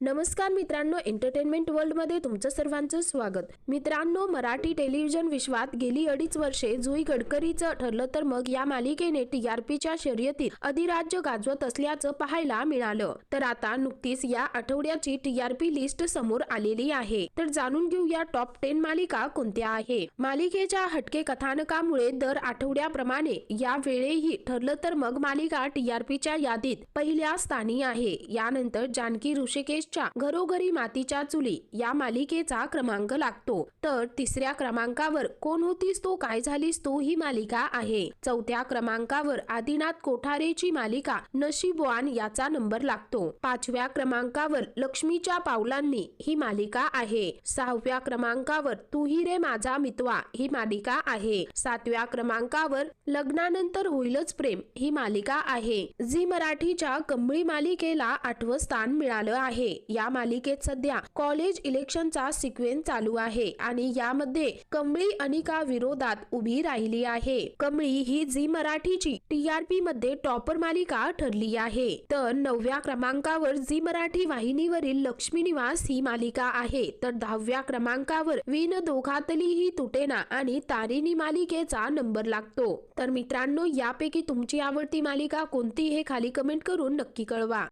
नमस्कार मित्रांनो एंटरटेनमेंट वर्ल्डमध्ये तुमचं सर्वांचं स्वागत. मित्रांनो मराठी टेलिव्हिजन विश्वात गेली अडीच वर्षे जुई गडकरीचं ठरलं तर मग या मालिकेने टीआरपीच्या शर्यतीत अधिराज्य गाजवत असल्याचं पाहायला मिळालं. तर आता नुकतीच या आठवड्याची टीआरपी लिस्ट समोर आलेली आहे. तर जाणून घेऊया टॉप टेन मालिका कोणत्या आहे. मालिकेच्या हटके कथानकामुळे दर आठवड्याप्रमाणे या वेळेही ठरलं तर मग मालिका टीआरपीच्या यादीत पहिल्या स्थानी आहे. यानंतर जानकी प्रदेशच्या घरोघरी मातीच्या चुली या मालिकेचा क्रमांक लागतो. तर तिसऱ्या क्रमांकावर कोण होतीस तो काय झालीस तो ही मालिका आहे. चौथ्या क्रमांकावर आदिनाथ कोठारेची मालिका नशीबवान याचा नंबर लागतो. पाचव्या क्रमांकावर लक्ष्मीच्या पावलांनी ही मालिका आहे. सहाव्या क्रमांकावर तू ही रे माझा मितवा ही मालिका आहे. सातव्या क्रमांकावर लग्नानंतर होईलच प्रेम ही मालिका आहे. झी मराठीच्या कंबळी मालिकेला आठवं स्थान मिळालं आहे. या मालिकेत सध्या कॉलेज इलेक्शनचा सिक्वेन्स चालू आहे आणि यामध्ये कमळी अनिका विरोधात उभी राहिली आहे. कमळी ही झी मराठीची टीआरपी मध्ये टॉपर मालिका ठरली आहे. तर नवव्या क्रमांकावर झी मराठी वाहिनीवरील लक्ष्मी निवास ही मालिका आहे. तर दहाव्या क्रमांकावर विन दोघातलीही तुटेना आणि तारिणी मालिकेचा नंबर लागतो. तर मित्रांनो यापैकी तुमची आवडती मालिका कोणती हे खाली कमेंट करून नक्की कळवा.